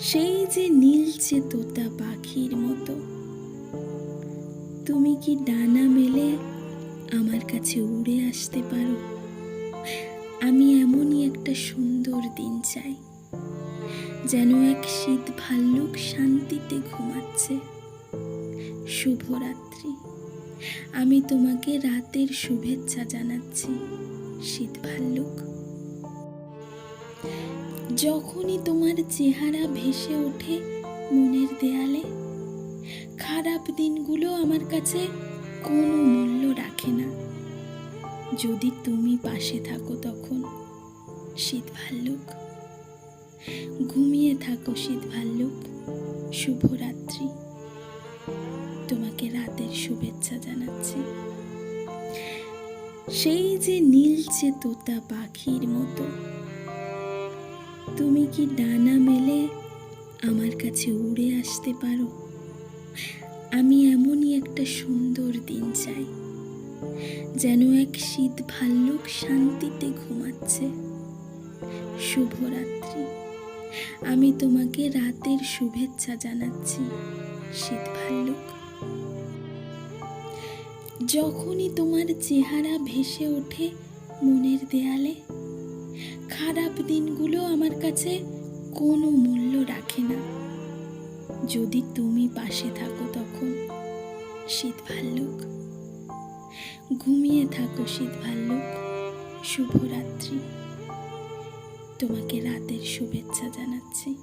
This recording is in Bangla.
সেই যে নীলচে তোতা পাখির মতো। তুমি কি ডানা মেলে আমার কাছে উড়ে আসতে পারো? আমি এমনই একটা সুন্দর দিন চাই, যেন এক শীত ভাল্লুক শান্তিতে ঘুমাচ্ছে। শুভরাত্রি। আমি তোমাকে রাতের শুভেচ্ছা জানাচ্ছি, শীত ভাল্লুক। যখনই তোমার চেহারা ভেসে ওঠে মনের দেয়ালে, খারাপ দিনগুলো আমার কাছে কোনো মূল্য রাখে না। যদি তুমি পাশে থাকো তখন শীত ভাল্লুক, ঘুমিয়ে থাকো শীত ভাল্লুক, শুভরাত্রি। তোমাকে রাতের শুভেচ্ছা জানাচ্ছি। সেই যে নীলচে তোতা পাখির মতো তুমি কি ডানা মেলে আমার কাছে উড়ে আসতে পারো? আমি এমনই একটা সুন্দর দিন চাই, যেন এক শীত ভাল্লুক শান্তিতে ঘুমাচ্ছে। শুভরাত্রি। আমি তোমাকে রাতের শুভেচ্ছা জানাচ্ছি, শীত ভাল্লুক। যখনই তোমার চেহারা ভেসে ওঠে মনের দেয়ালে খারাপ দিনগুলো আমার কাছে কোনো মূল্য রাখে না। যদি তুমি পাশে থাকো তখন শীত ভাল্লুক। ঘুমিয়ে থাকো শীত ভাল্লুক। শুভরাত্রি। তোমাকে রাতের শুভেচ্ছা জানাচ্ছি।